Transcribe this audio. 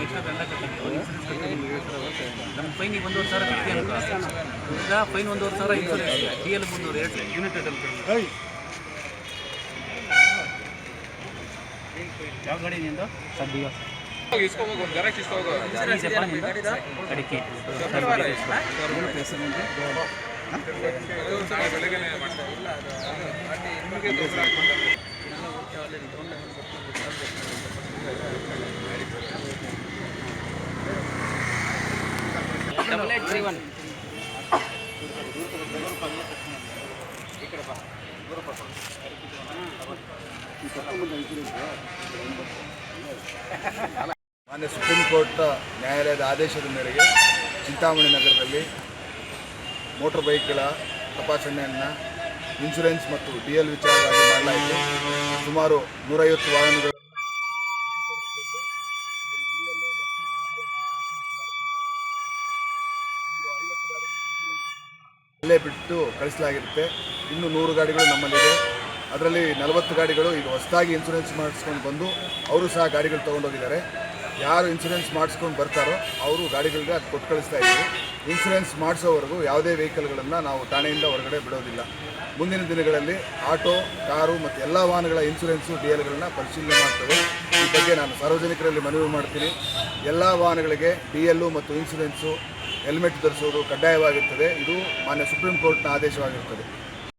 Extra ದಂಡ ಕಟ್ಟಿದ್ವಿ ನಮ್ಮ fine ಈಗ ಒಂದೂವರೆ ಸಾವಿರ ಕಟ್ಟಿ ಅನ್ಕೋ ಈಗ ಫೈನ್ ಒಂದೂವರೆ ಸಾವಿರ ಇನ್ಸೂರೆನ್ಸ್ ಡಿ ಎಲ್ ಮುನ್ನೂರು ಎರಡು ಯುನೈಟೆಡ್ ಅಲ್ಲಿ ಯಾವ ಗಾಡಿ ನಿಂದು ಇಸ್ಕೋಬೇಕು ಅಡಿಕೆ ಡಬಲ್ ಏಟ್ ತ್ರೀ ಒನ್ ಮಾನ್ಯ ಸುಪ್ರೀಂ ಕೋರ್ಟ್ ನ್ಯಾಯಾಲಯದ ಆದೇಶದ ಮೇರೆಗೆ ಚಿಂತಾಮಣಿ ನಗರದಲ್ಲಿ ಮೋಟಾರ್ ಬೈಕ್ಗಳ ತಪಾಸಣೆಯನ್ನು ಇನ್ಶೂರೆನ್ಸ್ ಮತ್ತು ಡಿ ಎಲ್ ವಿಚಾರವಾಗಿ ಮಾಡಲಾಯಿತು. ಸುಮಾರು ನೂರೈವತ್ತು ವಾಹನಗಳು ಅಲ್ಲೇ ಬಿಟ್ಟು ಕಳಿಸಲಾಗಿರುತ್ತೆ. ಇನ್ನು ನೂರು ಗಾಡಿಗಳು ನಮ್ಮಲ್ಲಿದೆ. ಅದರಲ್ಲಿ ನಲವತ್ತು ಗಾಡಿಗಳು ಈಗ ಹೊಸದಾಗಿ ಇನ್ಸೂರೆನ್ಸ್ ಮಾಡಿಸ್ಕೊಂಡು ಬಂದು ಅವರು ಸಹ ಗಾಡಿಗಳು ತೊಗೊಂಡೋಗಿದ್ದಾರೆ. ಯಾರು ಇನ್ಸೂರೆನ್ಸ್ ಮಾಡಿಸ್ಕೊಂಡು ಬರ್ತಾರೋ ಅವರು ಗಾಡಿಗಳಿಗೆ ಅದು ಕೊಟ್ಟು ಕಳಿಸ್ತಾ ಇದ್ದೀವಿ ಇನ್ಸೂರೆನ್ಸ್ ಮಾಡಿಸೋವರೆಗೂ ಯಾವುದೇ ವೆಹಿಕಲ್ಗಳನ್ನು ನಾವು ಠಾಣೆಯಿಂದ ಹೊರಗಡೆ ಬಿಡೋದಿಲ್ಲ. ಮುಂದಿನ ದಿನಗಳಲ್ಲಿ ಆಟೋ, ಕಾರು ಮತ್ತು ಎಲ್ಲ ವಾಹನಗಳ ಇನ್ಸೂರೆನ್ಸು ಡಿ ಎಲ್ಗಳನ್ನ ಪರಿಶೀಲನೆ ಮಾಡ್ತೇವೆ. ಈ ಬಗ್ಗೆ ನಾನು ಸಾರ್ವಜನಿಕರಲ್ಲಿ ಮನವಿ ಮಾಡ್ತೀನಿ. ಎಲ್ಲ ವಾಹನಗಳಿಗೆ ಡಿ ಎಲ್ಲು ಮತ್ತು ಇನ್ಶೂರೆನ್ಸು ಹೆಲ್ಮೆಟ್ ಧರಿಸೋದು ಕಡ್ಡಾಯವಾಗಿರ್ತದೆ. ಇದು ಮಾನ್ಯ ಸುಪ್ರೀಂ ಕೋರ್ಟ್ನ ಆದೇಶವಾಗಿರ್ತದೆ.